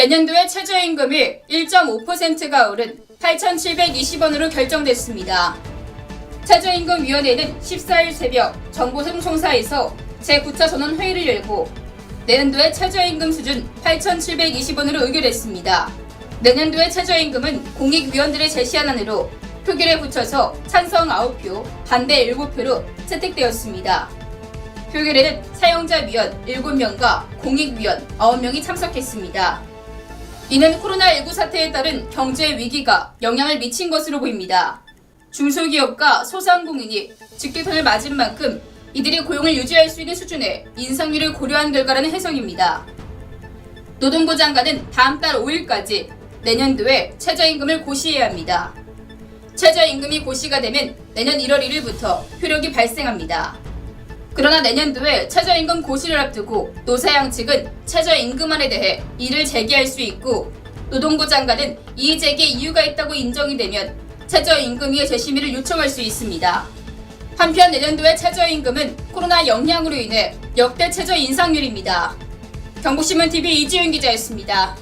내년도에 최저임금이 1.5%가 오른 8,720원으로 결정됐습니다. 최저임금위원회는 14일 새벽 정보송송사에서 제9차 전원 회의를 열고 내년도의 최저임금 수준 8,720원으로 의결했습니다. 내년도의 최저임금은 공익위원들의 제시한 안으로 표결에 붙여서 찬성 9표, 반대 7표로 채택되었습니다. 표결에는 사용자위원 7명과 공익위원 9명이 참석했습니다. 이는 코로나19 사태에 따른 경제 위기가 영향을 미친 것으로 보입니다. 중소기업과 소상공인이 직격탄을 맞은 만큼 이들이 고용을 유지할 수 있는 수준의 인상률을 고려한 결과라는 해석입니다. 노동부 장관은 다음 달 5일까지 내년도에 최저임금을 고시해야 합니다. 최저임금이 고시가 되면 내년 1월 1일부터 효력이 발생합니다. 그러나 내년도에 최저임금 고시를 앞두고 노사양 측은 최저임금안에 대해 이를 제기할 수 있고 노동부 장관은 이의 제기에 이유가 있다고 인정이 되면 최저임금위의 재심의를 요청할 수 있습니다. 한편 내년도의 최저임금은 코로나 영향으로 인해 역대 최저 인상률입니다. 경북신문TV 이지윤 기자였습니다.